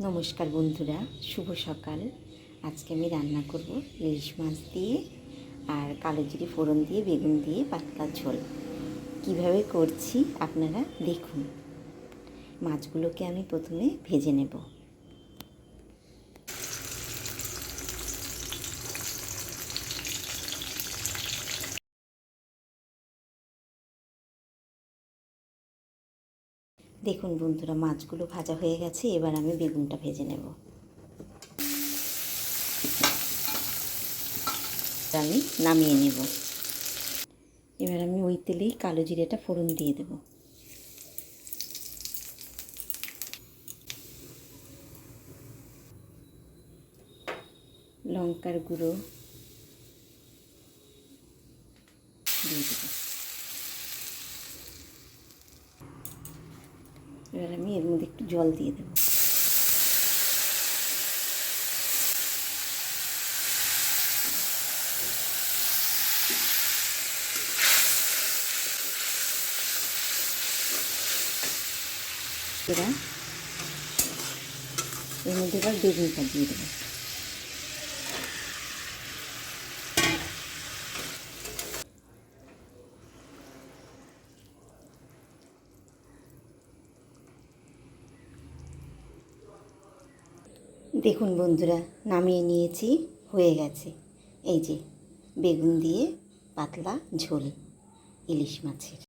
নমস্কার বন্ধুরা, শুভ সকাল। আজকে আমি রান্না করব ইলিশ মাছ দিয়ে আর কালো জিরি ফোড়ন দিয়ে, বেগুন দিয়ে পাতলা ঝোল। কীভাবে করছি আপনারা দেখুন। মাছগুলোকে আমি প্রথমে ভেজে নেব। দেখুন বন্ধুরা, মাছগুলো ভাজা হয়ে গেছে, এবার আমি বেগুনটা ভেজে নেব। আমি নামিয়ে নেব। এবার আমি ওই তেলেই কালো জিরেটা ফোড়ন দিয়ে দেব। লঙ্কার গুঁড়ো দিয়ে দেবো। এবার আমি এর মধ্যে একটু জল দিয়ে দেবো। এবার এর মধ্যে এবার বেগুনটা দিয়ে দেবো। দেখুন বন্ধুরা নামিয়ে নিয়েছি হয়ে গেছে। এই যে বেগুন দিয়ে পাতলা ঝোল ইলিশ মাছের।